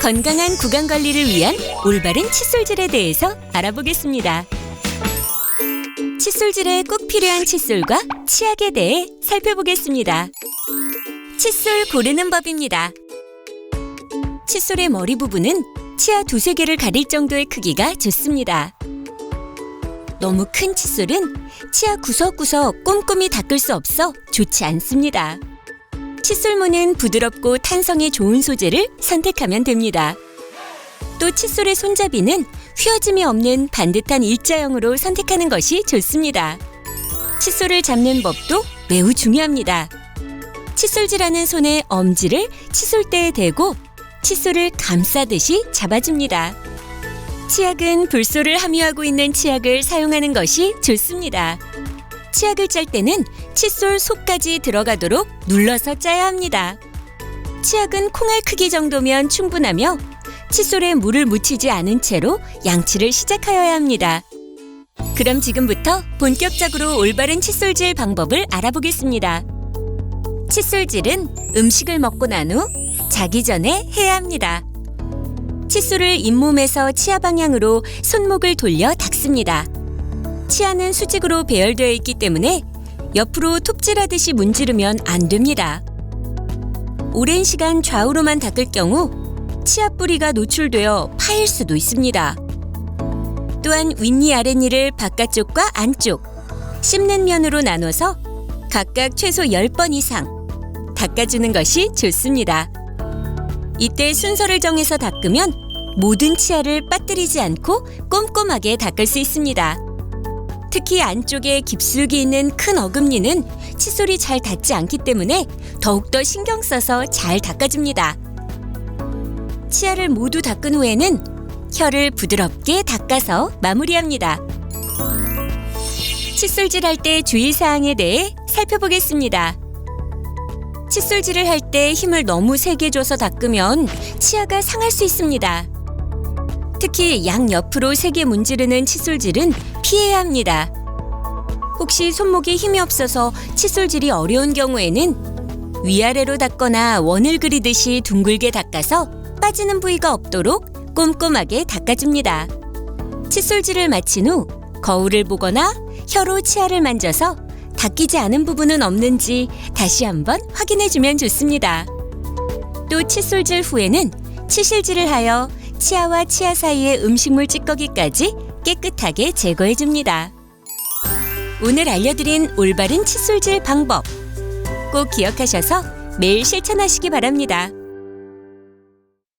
건강한 구강 관리를 위한 올바른 칫솔질에 대해서 알아보겠습니다. 칫솔질에 꼭 필요한 칫솔과 치약에 대해 살펴보겠습니다. 칫솔 고르는 법입니다. 칫솔의 머리 부분은 치아 두세 개를 가릴 정도의 크기가 좋습니다. 너무 큰 칫솔은 치아 구석구석 꼼꼼히 닦을 수 없어 좋지 않습니다. 칫솔모는 부드럽고 탄성이 좋은 소재를 선택하면 됩니다. 또 칫솔의 손잡이는 휘어짐이 없는 반듯한 일자형으로 선택하는 것이 좋습니다. 칫솔을 잡는 법도 매우 중요합니다. 칫솔질하는 손의 엄지를 칫솔대에 대고 칫솔을 감싸듯이 잡아줍니다. 치약은 불소를 함유하고 있는 치약을 사용하는 것이 좋습니다. 치약을 짤 때는 칫솔 속까지 들어가도록 눌러서 짜야 합니다. 치약은 콩알 크기 정도면 충분하며 칫솔에 물을 묻히지 않은 채로 양치를 시작하여야 합니다. 그럼 지금부터 본격적으로 올바른 칫솔질 방법을 알아보겠습니다. 칫솔질은 음식을 먹고 난 후 자기 전에 해야 합니다. 칫솔을 잇몸에서 치아 방향으로 손목을 돌려 닦습니다. 치아는 수직으로 배열되어 있기 때문에 옆으로 톱질하듯이 문지르면 안 됩니다. 오랜 시간 좌우로만 닦을 경우 치아 뿌리가 노출되어 파일 수도 있습니다. 또한 윗니 아랫니를 바깥쪽과 안쪽, 씹는 면으로 나눠서 각각 최소 10번 이상 닦아주는 것이 좋습니다. 이때 순서를 정해서 닦으면 모든 치아를 빠뜨리지 않고 꼼꼼하게 닦을 수 있습니다. 특히 안쪽에 깊숙이 있는 큰 어금니는 칫솔이 잘 닿지 않기 때문에 더욱더 신경 써서 잘 닦아줍니다. 치아를 모두 닦은 후에는 혀를 부드럽게 닦아서 마무리합니다. 칫솔질 할 때 주의사항에 대해 살펴보겠습니다. 칫솔질을 할 때 힘을 너무 세게 줘서 닦으면 치아가 상할 수 있습니다. 특히 양 옆으로 세게 문지르는 칫솔질은 피해야 합니다. 혹시 손목에 힘이 없어서 칫솔질이 어려운 경우에는 위아래로 닦거나 원을 그리듯이 둥글게 닦아서 빠지는 부위가 없도록 꼼꼼하게 닦아줍니다. 칫솔질을 마친 후 거울을 보거나 혀로 치아를 만져서 닦이지 않은 부분은 없는지 다시 한번 확인해주면 좋습니다. 또 칫솔질 후에는 치실질을 하여 치아와 치아 사이의 음식물 찌꺼기까지 깨끗하게 제거해 줍니다. 오늘 알려드린 올바른 칫솔질 방법 꼭 기억하셔서 매일 실천하시기 바랍니다.